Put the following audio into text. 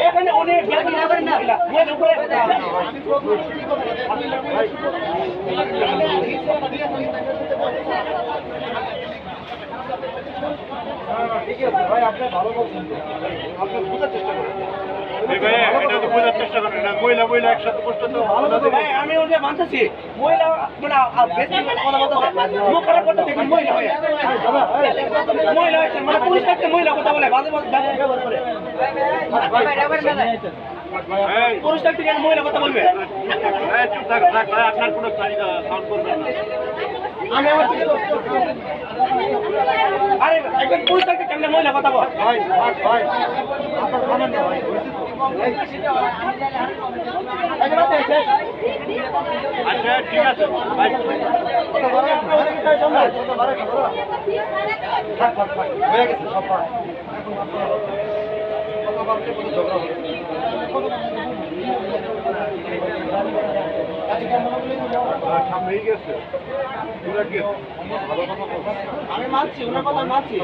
এখানে অনেক জ্ঞানী আছেন না এর উপরে ঠিক আছে ভাই আপনি ভালো বলছেন। আপনি বোঝার চেষ্টা করেন এই ভাই, এটা তো বোঝার চেষ্টা করেন না মহিলা মহিলা একসাথে বসতে তো ভালো ভাই, আমি ওটা মানতেছি মহিলা মানে বেশি কথা বলতেছে মুখ খারাপ করতেছে কিন্তু মহিলা হয়ে। মহিলা হয়েছে মানে পুলিশ থাকতে মহিলা কথা বলে বাজে বাজে ব্যবহার করে। পুরুষ থাকতে কেন মহিলা কথা বলবে। চুপ থাক থাক ভাই, আপনার কোনো চাহিদা সাউন্ড করবেন আমি আমার আরে একজন পুরুষ মহিলা কথা বল। ভাই ভাই ভাই। আপনার থামেন না ভাই আচ্ছা ঠিক আছে ভাই। হয়ে গেছে সব কথা কোনো ঝগড়া হবে না। আর সামনেই গেছে পুরা গেছে ভালো কথা বলছেন। আমি মানছি ওনার কথা মানছি।